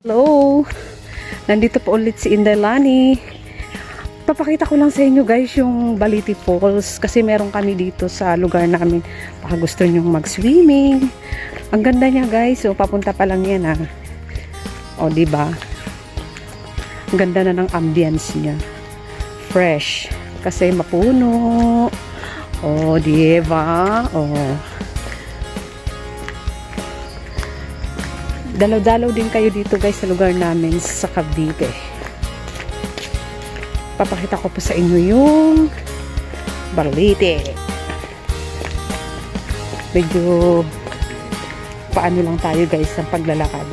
Hello! Nandito po ulit si Indalani. Papakita ko lang sa inyo guys yung Baliti Falls kasi meron kami dito sa lugar namin. Baka gusto nyo mag-swimming. Ang ganda niya guys. So papunta pa lang yan ah. O ba? Ang ganda na ng ambience niya. Fresh. Kasi mapuno. O ba? O. Dalaw-dalaw din kayo dito guys sa lugar namin sa Cavite. Papakita ko po sa inyo yung Balite. Medyo paano lang tayo guys sa paglalakad.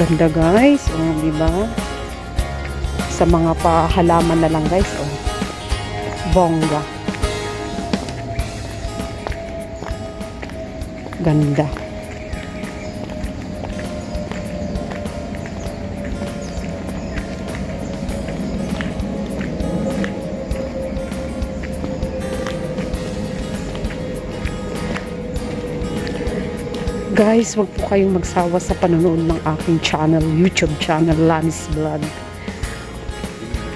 Ganda guys, oh, di ba? Sa mga pahalaman na lang guys, oh. Bongga. Ganda. Guys, wag po kayong magsawa sa panonood ng aking channel, YouTube channel, Lanis Vlog.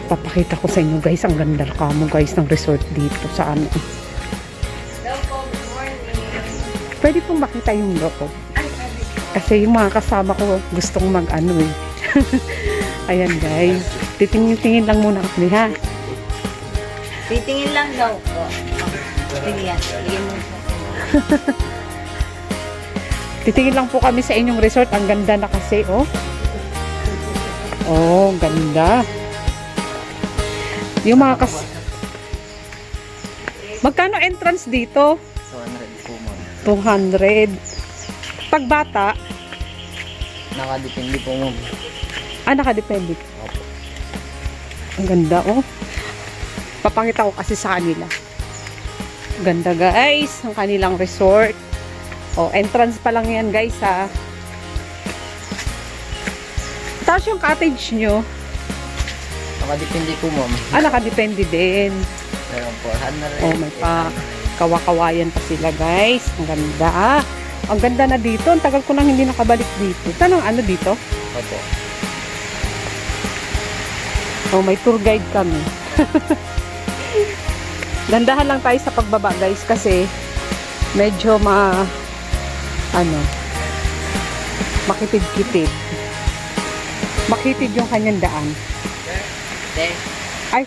Papakita ko sa inyo guys, ang ganda kamo guys ng resort dito sa ano. Pwede pong makita yung loob. Kasi yung mga kasama ko gustong mag ano eh. Ayan guys. Titingin-tingin lang muna kami ha. Titingin lang daw po. Titingin lang po kami sa inyong resort. Ang ganda na kasi oh. Oh, ganda. Yung mga kas... Magkano entrance dito? 200 po ma'am. 200. Pag bata, Nakadepende po ma'am. ah, nakadepende. Opo. Ang ganda, oh. Papakita ko kasi sa kanila. Ganda, guys. Ang kanilang resort. Oh, entrance pa lang yan, guys, ha. Tapos yung cottage nyo, Nakadepende po ma'am. ah, nakadepende din. Meron 400. Oh, may pa kawakawayan pa sila, guys. Ang ganda. Ang ganda na dito. Ang tagal ko nang hindi nakabalik dito. Tanong ano dito? Opo. Oh, may tour guide kami. Dandahan lang tayo sa pagbaba, guys, kasi medyo ma ano makitid-kitid. Makitid yung kanyang daan. Ay.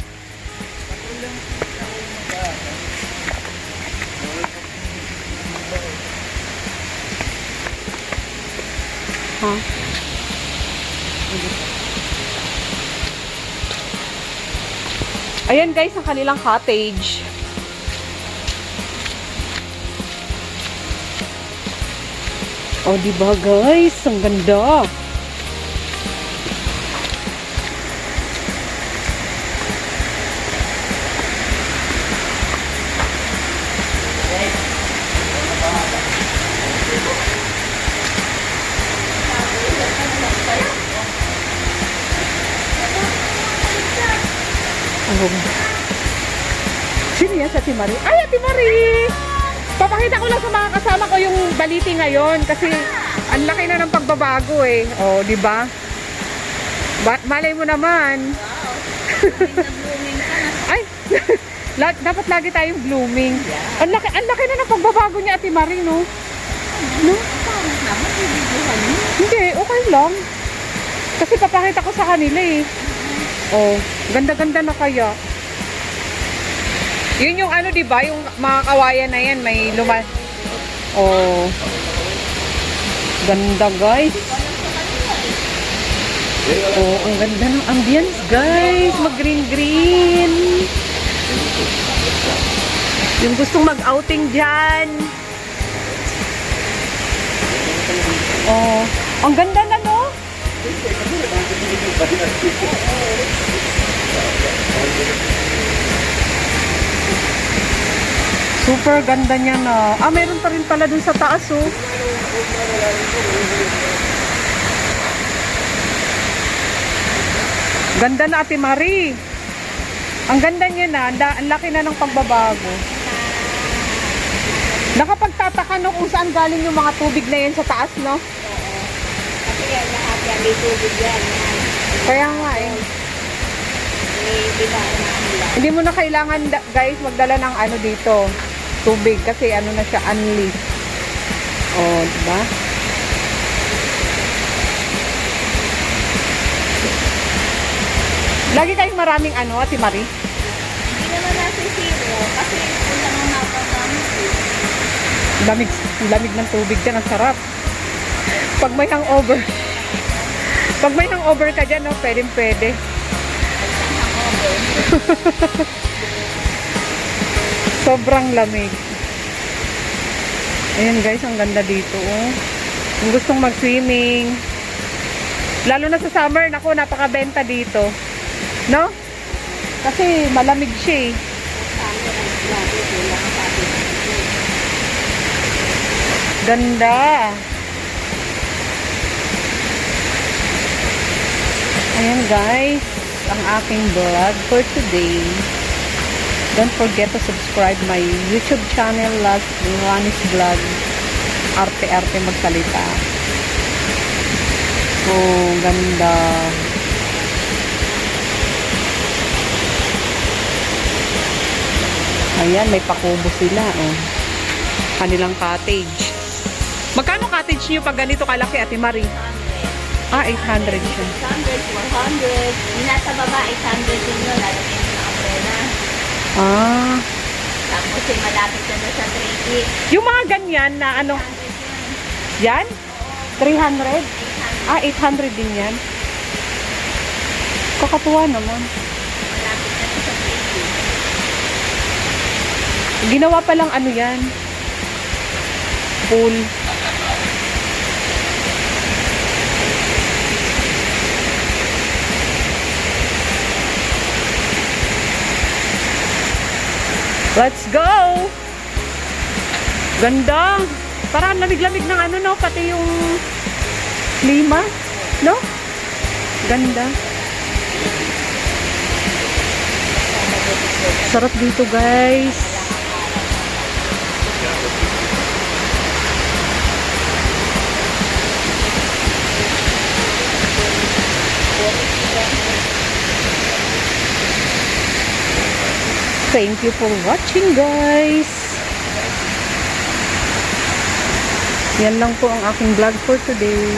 Ha? Ayan guys, ang kanilang cottage. Oh, di ba guys? Ang ganda. Oh. Sino yan sa Ate Marie? Ay, Ate Marie! Papakita ko lang sa mga kasama ko yung baliti ngayon kasi ang laki na ng pagbabago eh. Oh, di ba? Ba malay mo naman. Ay, la- dapat lagi tayong blooming. Ang laki, ang laki na ng pagbabago niya, Ate Marie, no? No? Hindi, okay lang. Kasi papakita ko sa kanila eh. Oh, ganda-ganda na kaya. Yun yung ano, di ba? Yung mga kawayan na yan, may luma... Oh. Ganda, guys. Oh, ang ganda ng ambience, guys. Mag-green-green. Yung gustong mag-outing dyan. Oh, ang ganda na, no? Super ganda niya na. Ah, meron pa rin pala dun sa taas, oh. Ganda na, Ate Marie. Ang ganda niya na. Ang, laki na ng pagbabago. Nakapagtataka no kung saan galing yung mga tubig na yan sa taas, no? Kasi yan, lahat yan, may tubig yan. yan. Kaya nga eh. Hindi mo na kailangan, guys, magdala ng ano dito, tubig. Kasi ano na siya, unli. Oh, diba? Lagi kayong maraming ano, Ate Marie? Hindi naman nasa zero, kasi kulang ang napagamit eh. Lamig, lamig ng tubig dyan, ang sarap. Pag may hangover, pag may hangover ka dyan, no, pwedeng pwede. Sobrang lamig. Ayan guys, ang ganda dito. Oh. Kung gustong mag-swimming. Lalo na sa summer, naku, napakabenta dito. No? Kasi malamig siya eh. Ganda. Ayan guys, ang aking vlog for today. Don't forget to subscribe my YouTube channel, Last Lanis Vlog. Arte-arte magsalita. Oh, ganda. Ayan, may pakubo sila. Oh. Kanilang cottage. Magkano cottage niyo pag ganito kalaki, Ate Marie? Ah, 800 siya. 600, 400. Yung nasa baba, 800 din yun. Lalagyan mo ng umbrella. Ah. Tapos yung malapit na sa 3 feet. Yung mga ganyan na ano, 100 yun. yan? 300? 800. Ah, 800 din yan. Kakatuwa naman. Malapit na doon sa 3 feet. Ginawa pa lang ano yan. Pool. Let's go! Ganda! Parang lamig-lamig ng ano, no? Pati yung klima, no? Ganda. Sarap dito, guys. Thank you for watching, guys. Yan lang po ang aking vlog for today.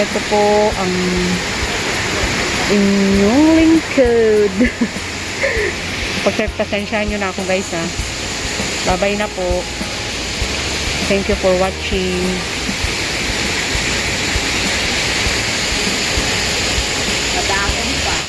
Ito po ang inyong lingkod. Pagpasensyahan nyo na ako guys ha. Bye-bye na po. Thank you for watching.